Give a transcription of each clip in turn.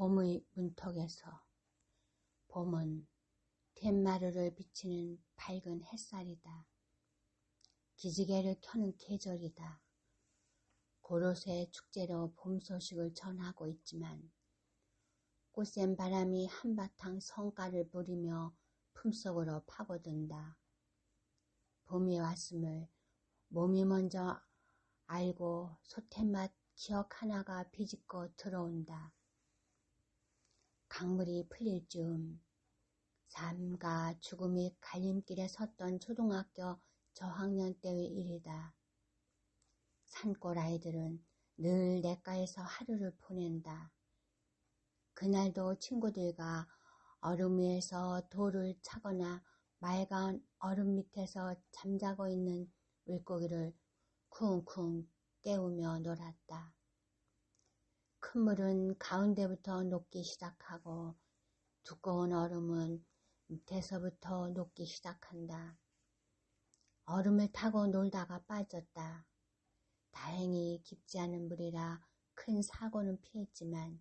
봄의 문턱에서 봄은 갯마루를 비치는 밝은 햇살이다. 기지개를 켜는 계절이다. 고로쇠 축제로 봄 소식을 전하고 있지만 꽃샘 바람이 한바탕 성가를 부리며 품속으로 파고든다. 봄이 왔음을 몸이 먼저 알고 소태맛 기억 하나가 비집고 들어온다. 강물이 풀릴 즈음 삶과 죽음이 갈림길에 섰던 초등학교 저학년 때의 일이다. 산골 아이들은 늘 냇가에서 하루를 보낸다. 그날도 친구들과 얼음 위에서 돌을 차거나 맑은 얼음 밑에서 잠자고 있는 물고기를 쿵쿵 깨우며 놀았다. 큰 물은 가운데부터 녹기 시작하고 두꺼운 얼음은 밑에서부터 녹기 시작한다. 얼음을 타고 놀다가 빠졌다. 다행히 깊지 않은 물이라 큰 사고는 피했지만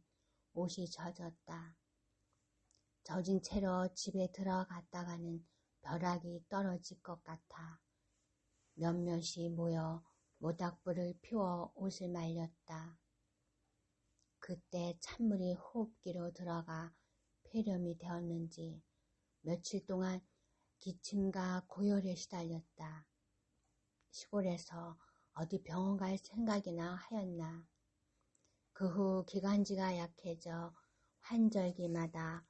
옷이 젖었다. 젖은 채로 집에 들어갔다가는 벼락이 떨어질 것 같아 몇몇이 모여 모닥불을 피워 옷을 말렸다. 그때 찬물이 호흡기로 들어가 폐렴이 되었는지 며칠 동안 기침과 고열에 시달렸다. 시골에서 어디 병원 갈 생각이나 하였나. 그 후 기관지가 약해져 환절기마다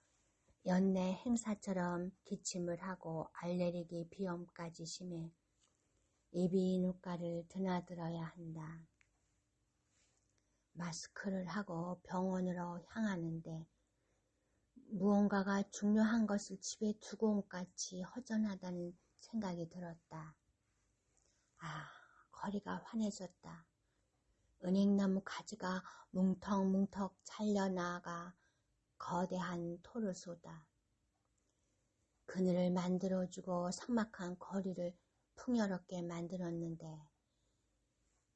연내 행사처럼 기침을 하고 알레르기 비염까지 심해 입이 누가를 드나들어야 한다. 마스크를 하고 병원으로 향하는데 무언가가 중요한 것을 집에 두고 온 같이 허전하다는 생각이 들었다. 아, 거리가 환해졌다. 은행나무 가지가 뭉텅뭉텅 잘려나가 거대한 토를 쏟아. 그늘을 만들어주고 삭막한 거리를 풍요롭게 만들었는데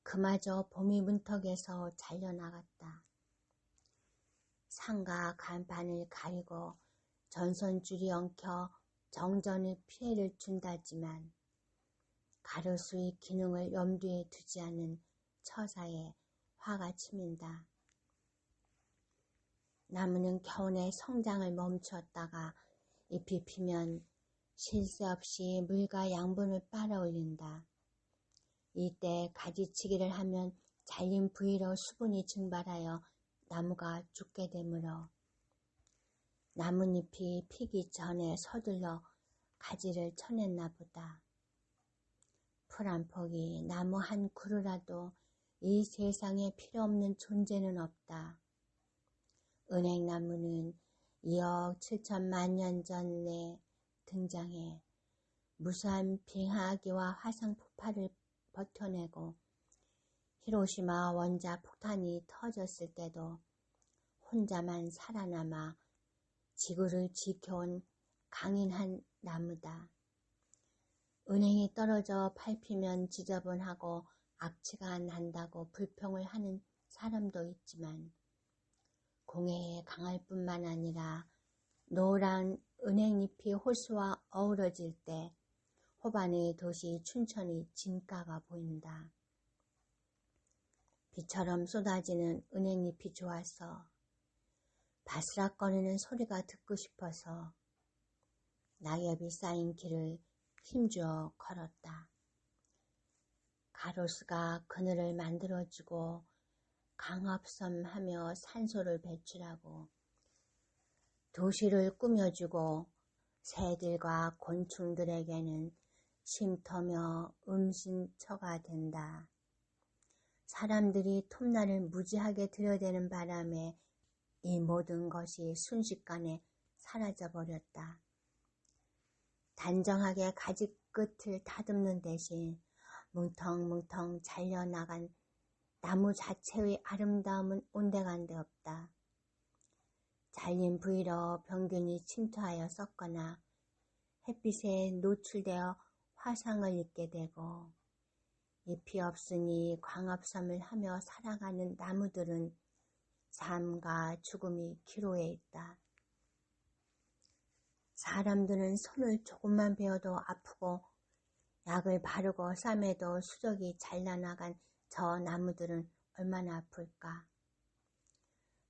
그마저 봄이 문턱에서 잘려나갔다. 상가 간판을 가리고 전선줄이 엉켜 정전의 피해를 준다지만 가로수의 기능을 염두에 두지 않은 처사에 화가 치민다. 나무는 겨우내 성장을 멈추었다가 잎이 피면 쉴새 없이 물과 양분을 빨아올린다. 이때 가지치기를 하면 잘린 부위로 수분이 증발하여 나무가 죽게 되므로 나뭇잎이 피기 전에 서둘러 가지를 쳐냈나 보다. 풀 한 폭이 나무 한 그루라도 이 세상에 필요 없는 존재는 없다. 은행나무는 2억 7천만 년 전에 등장해 무수한 빙하기와 화상 폭발을 버텨내고 히로시마 원자 폭탄이 터졌을 때도 혼자만 살아남아 지구를 지켜온 강인한 나무다. 은행이 떨어져 밟히면 지저분하고 악취가 난다고 불평을 하는 사람도 있지만 공해에 강할 뿐만 아니라 노란 은행잎이 호수와 어우러질 때 호반의 도시 춘천이 진가가 보인다. 비처럼 쏟아지는 은행잎이 좋아서 바스락거리는 소리가 듣고 싶어서 낙엽이 쌓인 길을 힘주어 걸었다. 가로수가 그늘을 만들어주고 강합섬하며 산소를 배출하고 도시를 꾸며주고 새들과 곤충들에게는 쉼터며 음신처가 된다. 사람들이 톱날을 무지하게 들여대는 바람에 이 모든 것이 순식간에 사라져 버렸다. 단정하게 가지 끝을 다듬는 대신 뭉텅뭉텅 잘려나간 나무 자체의 아름다움은 온데간데 없다. 잘린 부위로 병균이 침투하여 썩거나 햇빛에 노출되어 화상을 입게 되고 잎이 없으니 광합섬을 하며 살아가는 나무들은 삶과 죽음이 기로에 있다. 사람들은 손을 조금만 베어도 아프고 약을 바르고 쌈에도 수족이 잘라나간 저 나무들은 얼마나 아플까.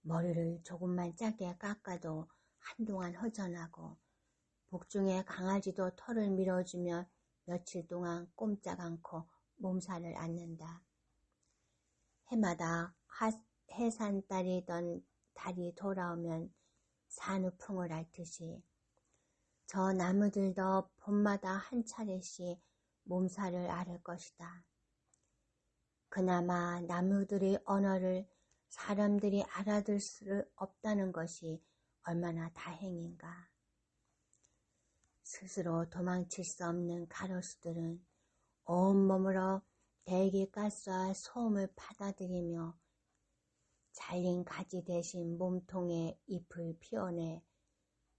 머리를 조금만 짧게 깎아도 한동안 허전하고 복중에 강아지도 털을 밀어주며 며칠 동안 꼼짝 않고 몸살을 앓는다. 해마다 해산달이던 달이 돌아오면 산후풍을 앓듯이 저 나무들도 봄마다 한 차례씩 몸살을 앓을 것이다. 그나마 나무들의 언어를 사람들이 알아들 수 없다는 것이 얼마나 다행인가. 스스로 도망칠 수 없는 가로수들은 온몸으로 대기가스와 소음을 받아들이며 잘린 가지 대신 몸통에 잎을 피워내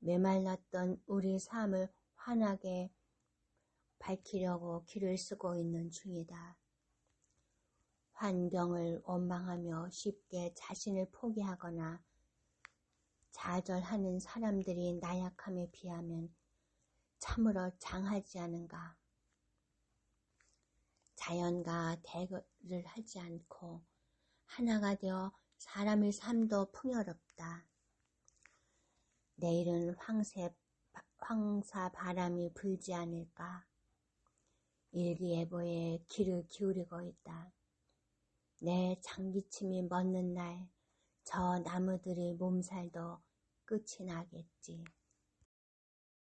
메말랐던 우리 삶을 환하게 밝히려고 길을 쓰고 있는 중이다. 환경을 원망하며 쉽게 자신을 포기하거나 좌절하는 사람들이 나약함에 비하면 참으로 장하지 않은가. 자연과 대결을 하지 않고 하나가 되어 사람의 삶도 풍요롭다. 내일은 황새, 황사 바람이 불지 않을까. 일기예보에 귀를 기울이고 있다. 내 장기침이 멎는 날 저 나무들의 몸살도 끝이 나겠지.